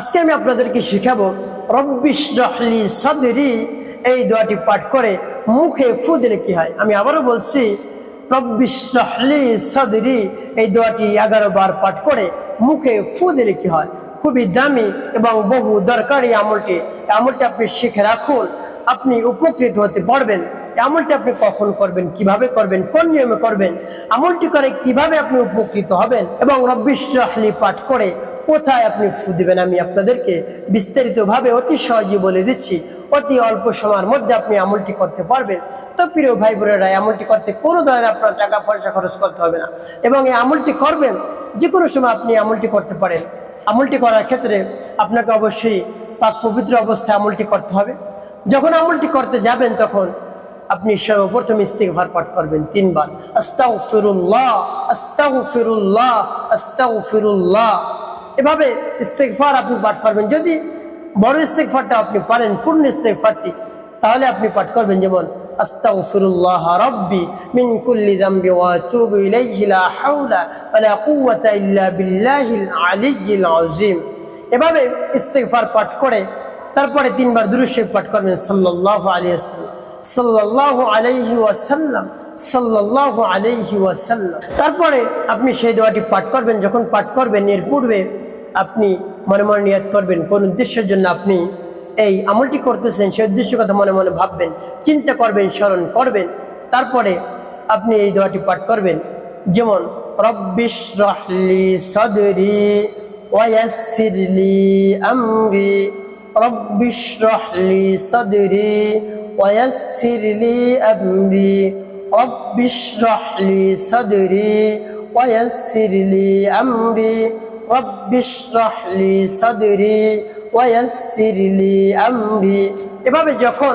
আজকে আমি আপনাদেরকে শিখাবো রব্বিশ সদরি এই দোয়াটি পাঠ করে মুখে ফু দিলে কি হয়? আমি আবারও বলছি রব্বিশ সদরি এই দোয়াটি এগারো বার পাঠ করে মুখে ফু দিলে কি হয়? খুবই দামি এবং বহু দরকারি আমলটি। আমলটি আপনি শিখে রাখুন, আপনি উপকৃত হতে পারবেন। আমলটি আপনি কখন করবেন, কীভাবে করবেন, কোন নিয়মে করবেন, আমলটি করে কীভাবে আপনি উপকৃত হবেন এবং রব্বিশ পাঠ করে কোথায় আপনি দিবেন? আমি আপনাদেরকে বিস্তারিতভাবে অতি সহজে বলে দিচ্ছি। অতি অল্প সময়ের মধ্যে আপনি আমলটি করতে পারবেন। তো প্রিয় ভাই বোনেরা আমলটি করতে কোনো ধরনের আপনার টাকা পয়সা খরচ করতে হবে না। এবং এই আমলটি করবেন যে কোনো সময় আপনি আমলটি করতে পারেন। আমলটি করার ক্ষেত্রে আপনাকে অবশ্যই পাক পবিত্র অবস্থায় আমলটি করতে হবে। যখন আমলটি করতে যাবেন, তখন আপনি সর্বপ্রথম ইস্তিগফার পাঠ করবেন তিনবার। আস্তাগফিরুল্লাহ আস্তাগফিরুল্লাহ আস্তাগফিরুল্লাহ। এভাবে ইস্তেকফার আপনি পাঠ করবেন। যদি বড় ইস্তেকফারটা আপনি পারেন, পূর্ণ ইস্তেকফারটি তাহলে আপনি পাঠ করবেন যেমন মিন কুল্লি যামবি ওয়া আতুবু ইলাইহি লা হাওলা ওয়া লা কুওয়াতা ইল্লা বিল্লাহিল আলিয়্যিল আযীম। এভাবে ইস্তেগফার পাঠ করে, তারপরে তিনবার দুরূদ শরীফ পাঠ করবেন, সাল্লাল্লাহু আলাইহি ওয়াসাল্লাম। সাল্লাল্লাহু আলাইহি ওয়াসাল্লাম, সাল্লাল্লাহু আলাইহি ওয়াসাল্লাম। তারপরে আপনি সেই দোয়াটি পাঠ করবেন, যখন পাঠ করবেন, এর পূর্বে আপনি মনে মনে নিয়াত করবেন। কোন উদ্দেশ্যের জন্য আপনি এই আমলটি করতেছেন, সেই উদ্দেশ্য কথা মনে মনে ভাববেন, চিন্তা করবেন, স্মরণ করবেন, তারপরে আপনি এই দোয়াটি পাঠ করবেন। যেমন রব্বিশ সদরি ওয়াসিরলি আমরি আমরি রব্বিশরহলি সদরি ওয়াসিরলি আমরি। এভাবে যখন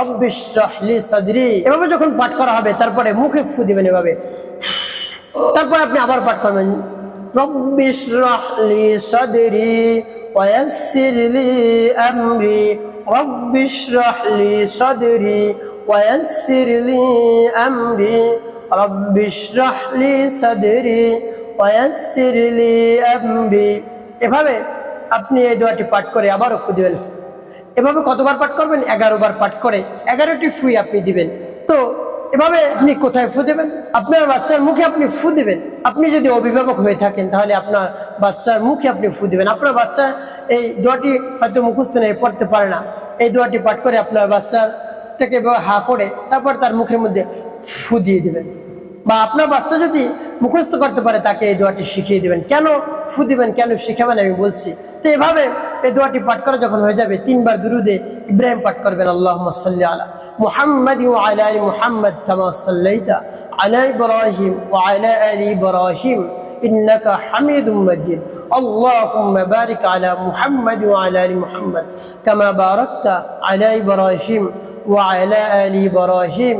রব্বিশরহলি সদরি, এভাবে যখন পাঠ করা হবে, তারপরে মুখে ফু দিবেন এভাবে। তারপরে আপনি আবার পাঠ করবেন রব্বিশরহলি সদরি ওয়াসিরলি আমরি। রব্বিশরহলি সদরি ওয়াসিরলি আমরি। রব্বিশরহলি সদরি এভাবে আপনি এই দোয়াটি পাঠ করে আবারও ফু দিবেন। এভাবে কতবার পাঠ করবেন? এগারো বার পাঠ করে এগারোটি ফুই আপনি দিবেন। তো এভাবে আপনি কোথায় ফু দেবেন? আপনার বাচ্চার মুখে আপনি ফু দিবেন। আপনি যদি অভিভাবক হয়ে থাকেন, তাহলে আপনার বাচ্চার মুখে আপনি ফু দিবেন। আপনার বাচ্চা এই দোয়াটি হয়তো মুখস্থ নেই, পড়তে পারে না। এই দোয়াটি পাঠ করে আপনার বাচ্চাটাকে হা করে তারপর তার মুখের মধ্যে ফু দিয়ে দেবেন। বা আপনার বাচ্চা যদি মুখস্থ করতে পারে তাকে এই দোয়াটি শিখিয়ে দিবেন কেন ফু দিবেন কেন শিখাবেন আমি বলছি তো এভাবে এই দোয়াটি পাঠ করা যখন হয়ে যাবে তিনবার দুরুদে ইব্রাহিম পাঠ করবেন আল্লাহ সাল্লি আলা মুহাম্মদ وعلى ال محمد كما صليت على ابراهيم وعلى ال ابراهيم انك حميد مجيد اللهم بارك على محمد وعلى ال محمد كما باركت على ابراهيم وعلى ال ابراهيم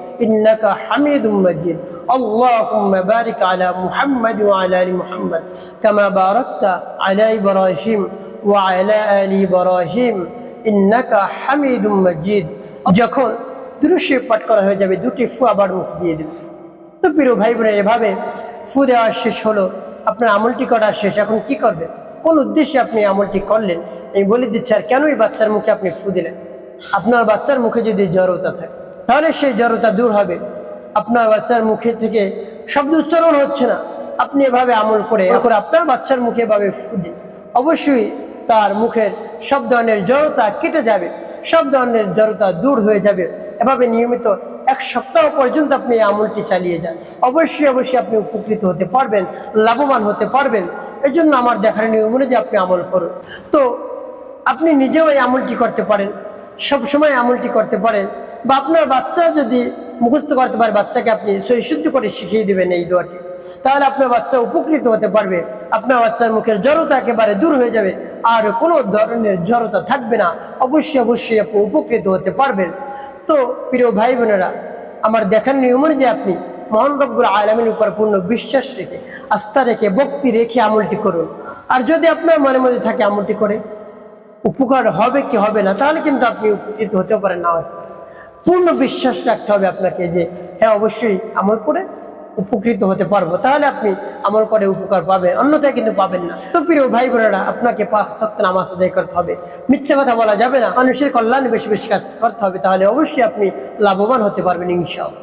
إنك حميد مجيد اللهم بارك على محمد وعلى آل محمد كما باركت على إبراهيم وعلى آل إبراهيم إنك حميد مجيد যখন দৃশ্যে পাঠ করা হয়ে যাবে দুটি ফু আবার মুখ দিয়ে দেবে তো প্রিয় ভাই বোনের এভাবে ফু দেওয়া শেষ হলো আপনার আমলটি করা শেষ এখন কি করবেন কোন উদ্দেশ্যে আপনি আমলটি করলেন আমি বলে দিচ্ছি আর কেন এই বাচ্চার মুখে আপনি ফু দিলেন আপনার বাচ্চার মুখে যদি জড়তা থাকে তাহলে সেই জড়তা দূর হবে। আপনার বাচ্চার মুখে থেকে শব্দ উচ্চারণ হচ্ছে না। আপনি এভাবে আমল করে এখন আপনার বাচ্চার মুখে এভাবে দিন। অবশ্যই তার মুখের সব ধরনের জড়তা কেটে যাবে। সব ধরনের জড়তা দূর হয়ে যাবে। এভাবে নিয়মিত এক সপ্তাহ পর্যন্ত আপনি এই আমলটি চালিয়ে যান। অবশ্যই অবশ্যই আপনি উপকৃত হতে পারবেন, লাভবান হতে পারবেন। এই জন্য আমার দেখার নিয়ম অনুযায়ী আপনি আমল করুন। তো, আপনি নিজেও এই আমলটি করতে পারেন। সব সময় আমলটি করতে পারেন। বা আপনার বাচ্চা যদি মুখস্থ করতে পারে, বাচ্চাকে আপনি সৈশুদ্ধ করে শিখিয়ে দেবেন এই দোয়াটি, তাহলে আপনার বাচ্চা উপকৃত হতে পারবে। আপনার বাচ্চার মুখের জড়তা একেবারে দূর হয়ে যাবে, আর কোনো ধরনের জড়তা থাকবে না। অবশ্যই অবশ্যই আপনি উপকৃত হতে পারবেন। তো প্রিয় ভাই বোনেরা, আমার দেখার নিয়ম যে আপনি মহান রব্বুল আলমীর উপর পূর্ণ বিশ্বাস রেখে, আস্থা রেখে, ভক্তি রেখে আমলটি করুন। আর যদি আপনার মনের মধ্যে থাকে আমলটি করে, উপকার হবে কি হবে না, তাহলে কিন্তু আপনি উপকৃত হতে পারেন না। হতে। পূর্ণ বিশ্বাস রাখতে হবে আপনাকে যে হ্যাঁ অবশ্যই আমল করে উপকৃত হতে পারব। তাহলে আপনি আমল করে উপকার পাবেন। অন্যথায় কিন্তু পাবেন না। তো প্রিয় ভাই বোনেরা, আপনাকে পাঁচ সত্য নামাজ আদায় করতে হবে। মিথ্যে কথা বলা যাবে না। মানুষের কল্যাণে বেশি বেশি কাজ করতে হবে। তাহলে অবশ্যই আপনি লাভবান হতে পারবেন, ইনশাআল্লাহ।